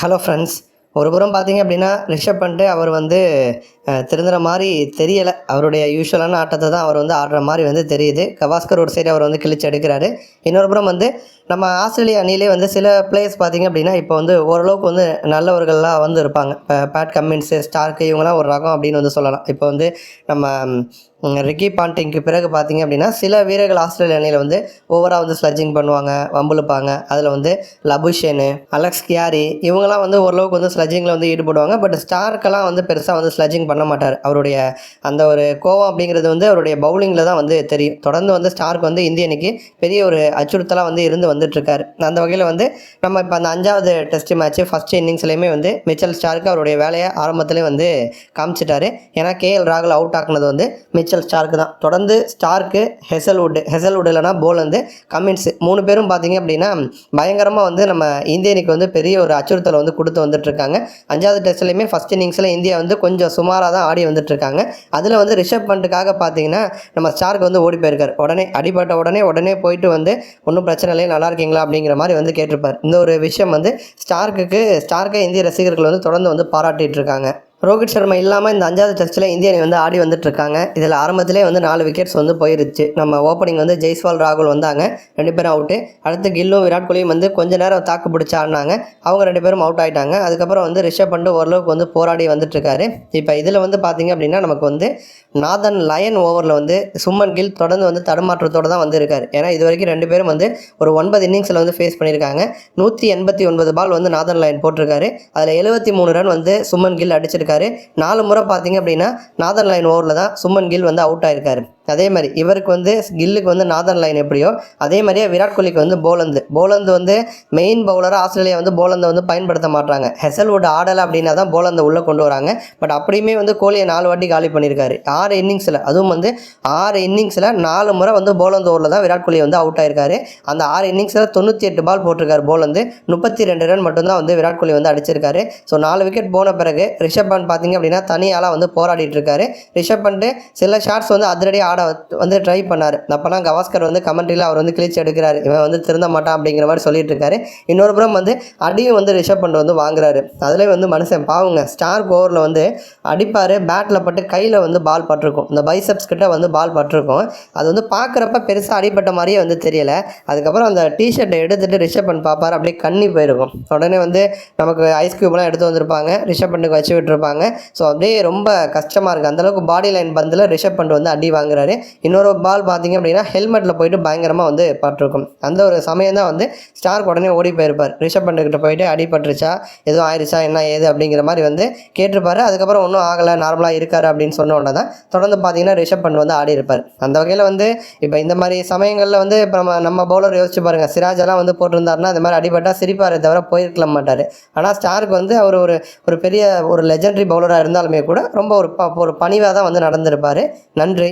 Hello friends ஒரு புறம் பார்த்தீங்க அப்படின்னா ரிஷப் பண்ணிட்டு அவர் வந்து திருந்துற மாதிரி தெரியலை. அவருடைய யூஸ்வலான ஆட்டத்தை தான் அவர் வந்து ஆடுற மாதிரி வந்து தெரியுது. கவாஸ்கர் ஒரு சைடு அவர் வந்து கிழிச்சு எடுக்கிறாரு. இன்னொரு புறம் வந்து நம்ம ஆஸ்திரேலிய அணியிலே வந்து சில பிளேயர்ஸ் பார்த்தீங்க அப்படின்னா இப்போ வந்து ஓரளவுக்கு வந்து நல்லவர்கள்லாம் வந்து இருப்பாங்க. இப்போ பேட் கம்மின்ஸு ஸ்டார்க்கு இவங்கெல்லாம் ஒரு ரகம் அப்படின்னு வந்து சொல்லலாம். இப்போ வந்து நம்ம ரிக்கி பாண்டிங்க்கு பிறகு பார்த்தீங்க அப்படின்னா சில வீரர்கள் ஆஸ்திரேலிய அணியில் வந்து ஓவராக வந்து ஸ்லட்ஜிங் பண்ணுவாங்க வம்புழுப்பாங்க. அதில் வந்து லபுஷேனு அலெக்ஸ் கியாரி இவங்கெல்லாம் வந்து ஓரளவுக்கு வந்து ஸ்லட்ஜிங்கில் வந்து ஈடுபடுவாங்க. பட் ஸ்டார்க்கெல்லாம் வந்து பெருசாக வந்து ஸ்லட்ஜிங் பண்ண மாட்டார். அவருடைய அந்த ஒரு கோவம் அப்படிங்கிறது வந்து அவருடைய பவுலிங்கில் தான் வந்து தெரியும். தொடர்ந்து வந்து ஸ்டார்க் வந்து இந்திய அணிக்கு பெரிய ஒரு அச்சுறுத்தலாக வந்து இருந்து வந்துட்டுருக்காரு. அந்த வகையில் வந்து நம்ம இப்போ அந்த அஞ்சாவது டெஸ்ட் மேட்ச்சு ஃபஸ்ட் இன்னிங்ஸ்லையுமே வந்து மிச்சல் ஸ்டார்க்கு அவருடைய வேலையை ஆரம்பத்திலே வந்து காமிச்சிட்டாரு. ஏன்னா கேஎல் ராகுல் அவுட் ஆக்குனது வந்து மிச்சல் ஸ்டார்க்கு தான். தொடர்ந்து ஸ்டார்க்கு ஹெசல்வுட் ஹெசல்வுட் இல்லைனா போலந்து வந்து கமின்ஸ் மூணு பேரும் பார்த்தீங்க அப்படின்னா பயங்கரமாக வந்து நம்ம இந்திய அணிக்கு வந்து பெரிய ஒரு அச்சுறுத்தலை வந்து கொடுத்து வந்துட்டுருக்காங்க. அஞ்சாவது டெஸ்ட்லையுமே ஃபஸ்ட் இன்னிங்ஸில் இந்தியா வந்து கொஞ்சம் சுமாராக தான் ஆடி வந்துட்டுருக்காங்க. அதில் வந்து ரிஷப் பண்ட்டுக்காக பார்த்தீங்கன்னா நம்ம ஸ்டார்க்கு வந்து ஓடி போயிருக்கார். உடனே அடிபட்ட உடனே உடனே போயிட்டு வந்து ஒன்றும் பிரச்சனை இல்லை நல்லா இருக்கீங்களா? அப்படிங்கிற மாதிரி வந்து கேட்டிருப்பார். இந்த ஒரு விஷயம் வந்து ஸ்டார்க்குக்கு ஸ்டார்க்கை இந்திய ரசிகர்கள் வந்து தொடர்ந்து வந்து பாராட்டிட்டு இருக்காங்க ரோஹித் சர்மா இல்லாமல் இந்த அஞ்சாவது டெஸ்ட்டில் இந்திய அணி வந்து ஆடி வந்துட்டுருக்காங்க. இதில் ஆரம்பத்திலே வந்து நாலு விக்கெட்ஸ் வந்து போயிருச்சு. நம்ம ஓப்பனிங் வந்து ஜெய்ஸ்வால் ராகுல் வந்தாங்க. ரெண்டு பேரும் அவுட்டு அடுத்து கில்லும் விராட் கோலியும் வந்து கொஞ்ச நேரம் தாக்கு பிடிச்சி ஆடினாங்க. அவங்க ரெண்டு பேரும் அவுட் ஆகிட்டாங்க அதுக்கப்புறம் வந்து ரிஷப் பண்டு ஓரளவுக்கு வந்து போராடி வந்துட்டுருக்காரு. இப்போ இதில் வந்து பார்த்தீங்க அப்படின்னா நமக்கு வந்து நாதன் லயன் ஓவரில் வந்து சுமன் கில் தொடர்ந்து வந்து தடுமாற்றத்தோடு தான் வந்து இருக்காரு ஏன்னா இது வரைக்கும் ரெண்டு பேரும் வந்து ஒரு ஒன்பது இன்னிங்ஸில் வந்து ஃபேஸ் பண்ணியிருக்காங்க. நூற்றி எண்பத்தி ஒன்பது பால் வந்து நாதன் லயன் போட்டிருக்காரு. அதில் எழுபத்தி மூணு ரன் வந்து சுமன் கில் அடிச்சிருக்காரு. நாலு முறை பார்த்தீங்க அப்படின்னா நாதன் லைன் ஓவரில் தான் சுமன் கில் வந்து அவுட் ஆயிருக்காரு. அதே மாதிரி இவருக்கு வந்து கில்லுக்கு வந்து நாதன் லைன் எப்படியோ அதே மாதிரியே விராட் கோலிக்கு வந்து போலந்து. போலந்து வந்து மெயின் பவுலராக ஆஸ்திரேலியா வந்து போலந்தை வந்து பயன்படுத்த மாட்டாங்க ஹெசல்வுட் ஆடலை அப்படின்னா தான் போலந்தை உள்ளே கொண்டு வராங்க. பட் அப்படியுமே வந்து கோலியை நாலு வாட்டி காலி பண்ணியிருக்காரு. ஆறு இன்னிங்ஸில் அதுவும் வந்து ஆறு இன்னிங்ஸில் நாலு முறை வந்து போலந்து ஓவரில் தான் விராட் கோலி வந்து அவுட் ஆயிருக்காரு. அந்த ஆறு இன்னிங்ஸில் தொண்ணூற்றி எட்டு பால் போட்டிருக்காரு போலந்து. முப்பத்தி ரெண்டு ரன் மட்டும்தான் வந்து விராட் கோலி வந்து அடிச்சிருக்காரு. ஸோ நாலு விக்கெட் போன பிறகு ரிஷப் பண்ட் பார்த்தீங்க அப்படின்னா தனியாளாக வந்து போராடிட்டு இருக்காரு. ரிஷப் பண்ட் சில ஷாட்ஸ் வந்து அதிரடி ஆட வந்து- வந்து ட்ரை பண்ணார். அப்போலாம் கவாஸ்கர் வந்து கமெண்ட்ரியில் அவர் வந்து கிழிச்சு எடுக்கிறாரு. இவன் வந்து திருந்த மாட்டான் அப்படிங்கிற மாதிரி சொல்லிட்டு இருக்காரு இன்னொரு புறம் வந்து அடியும் வந்து ரிஷப் பண்ட் வந்து வாங்குறாரு. அதுலேயே வந்து மனுஷன் பாவுங்க. ஸ்டார் ஓவரில் வந்து அடிப்பார். பேட்டில் பட்டு கையில் வந்து பால் பட்டிருக்கும். இந்த பைசப்ஸ் கிட்ட வந்து பால் பட்டிருக்கும். அது வந்து பார்க்குறப்ப பெருசாக அடிபட்ட மாதிரியே வந்து தெரியல. அதுக்கப்புறம் அந்த டிஷர்ட்டை எடுத்துட்டு ரிஷப் பண்ட் பார்ப்பார் அப்படியே கண்ணி போயிருக்கும். உடனே வந்து நமக்கு ஐஸ் க்யூப்லாம் எடுத்து வந்திருப்பாங்க. ரிஷப் பண்டுக்கு வச்சு விட்டுருப்பாங்க. ஸோ அப்படியே ரொம்ப கஷ்டமாக இருக்குது அந்தளவுக்கு பாடி லைன் பந்தில் ரிஷப் பண்ட் வந்து அடி வாங்குறாரு. இன்னொரு பால் பார்த்தீங்க அப்படின்னா ஹெல்மெட்டில் போயிட்டு பயங்கரமாக வந்து பட்டிருக்கும். அந்த ஒரு சமயம் தான் வந்து ஸ்டார்க் உடனே ஓடி போயிருப்பார். ரிஷப் பண்ட்டுக்கிட்ட போயிட்டு அடிபட்டுருச்சா எதுவும் ஆயிடுச்சா என்ன ஏது? அப்படிங்கிற மாதிரி வந்து கேட்டிருப்பாரு. அதுக்கப்புறம் ஒன்றும் ஆகலை நார்மலாக இருக்காரு அப்படின்னு சொன்ன உடனே தான் தொடர்ந்து பார்த்தீங்கன்னா ரிஷப் பண்ட் வந்து ஆடி இருப்பார். அந்த வகையில் வந்து இப்போ இந்த மாதிரி சமயங்களில் வந்து இப்போ நம்ம நம்ம பவுலர் யோசிச்சு பாருங்கள் சிராஜெல்லாம் வந்து போட்டிருந்தாருன்னா அது மாதிரி அடிபட்டால் சிரிப்பாரே தவிர போயிருக்கல மாட்டார். ஆனால் ஸ்டார்க் வந்து அவர் ஒரு ஒரு பெரிய ஒரு லெஜண்டரி பவுலராக இருந்தாலுமே கூட ரொம்ப ஒரு ப ஒரு பணிவாக தான் வந்து நடந்திருப்பார். நன்றி.